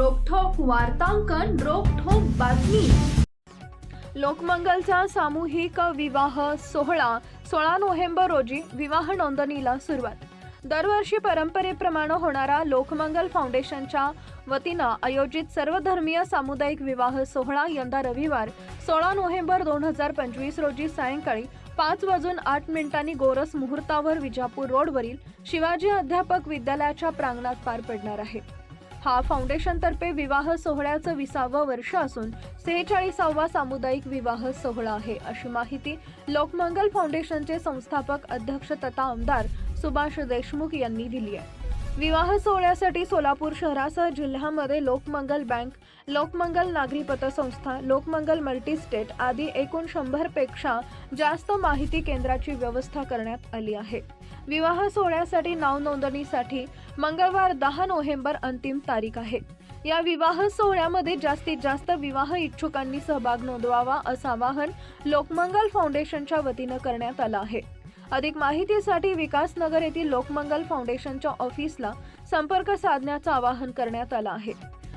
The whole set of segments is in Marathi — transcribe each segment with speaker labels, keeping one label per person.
Speaker 1: वार्तांकन रोखोक बातमी. लोकमंगलचा सामूहिक विवाह सोहळा सोळा नोव्हेंबर रोजी विवाह नोंदणीला सुरुवात. दरवर्षी परंपरेप्रमाणे होणारा लोकमंगल फाउंडेशनच्या वतीनं आयोजित सर्वधर्मीय सामुदायिक विवाह सोहळा यंदा रविवार सोळा नोव्हेंबर दोन हजार पंचवीस रोजी सायंकाळी पाच वाजून आठ मिनिटांनी गोरस मुहूर्तावर विजापूर रोडवरील शिवाजी अध्यापक विद्यालयाच्या प्रांगणात पार पडणार आहे. हा फाउंडेशनतर्फे विवाह सोहळ्याचं विसावं वर्ष असून सेहेचाळीसावा सामुदायिक विवाह सोहळा आहे. अशी माहिती लोकमंगल फाउंडेशनचे संस्थापक अध्यक्ष तथा आमदार सुभाष देशमुख यांनी दिली आहे. विवाह सोहळ्यासाठी सोलापूर शहरासह जिल्ह्यामध्ये लोकमंगल बँक लोकमंगल नागरी पतसंस्था लोकमंगल मल्टीस्टेट आदी एकूण शंभरपेक्षा जास्त माहिती केंद्राची व्यवस्था करण्यात आली आहे. विवाह सोहळ्यासाठी नाव नोंदणीसाठी मंगळवार दहा नोव्हेंबर अंतिम तारीख आहे. या विवाह सोहळ्यामध्ये जास्तीत जास्त विवाह इच्छुकांनी सहभाग नोंदवावा असं आवाहन लोकमंगल फाउंडेशनच्या वतीनं करण्यात आलं आहे. अधिक माहितीसाठी विकासनगर येथील लोकमंगल फाउंडेशनच्या ऑफिसला संपर्क साधण्याचं आवाहन करण्यात आलं आहे.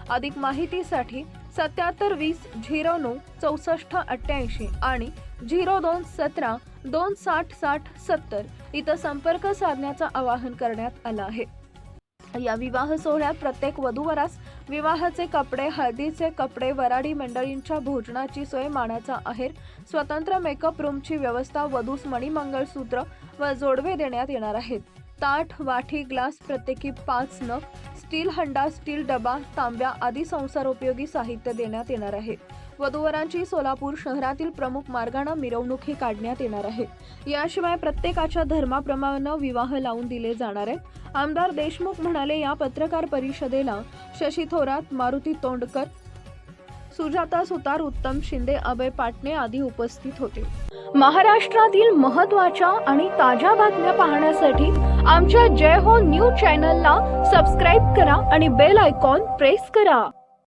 Speaker 1: अधिक माहितीसाठी सत्याहत्तर वीस झिरो नऊ चौसष्ट अठ्ठ्याऐंशी आणि झिरो दोन सतरा दोन साठ साठ सत्तर इथं संपर्क साधण्याचं आवाहन करण्यात आलं आहे. या विवाह सोहळ्यात प्रत्येक वधूवरास विवाहाचे कपडे हळदीचे कपडे वराडी मंडळींच्या भोजनाची सोय मानाचा आहेर स्वतंत्र मेकअप रूमची व्यवस्था वधूस मणिमंगळसूत्र व जोडवे देण्यात येणार आहेत. ताट वाठी ग्लास प्रत्येकी पाच नग स्टील हंडा स्टील डबा तांब्या आदी संसारोपयोगी साहित्य देण्यात येणार आहे. वधूवरांची सोलापूर शहरातील प्रमुख मार्गाने मिरवणुकी काढण्यात येणार आहे. याशिवाय प्रत्येकाच्या धर्माप्रमाणे विवाह लावून दिले जाणार आहेत. आमदार देशमुख म्हणाले या पत्रकार परिषदेला शशी थोरात मारुती तोंडकर सुजाता सुतार उत्तम शिंदे अभय पाटणे आदी उपस्थित होते. महाराष्ट्रातील महत्त्वाच्या आणि ताज्या बातम्या पाहण्यासाठी आमच्या जय हो न्यूज चॅनलला सबस्क्राईब करा आणि बेल आयकॉन प्रेस करा.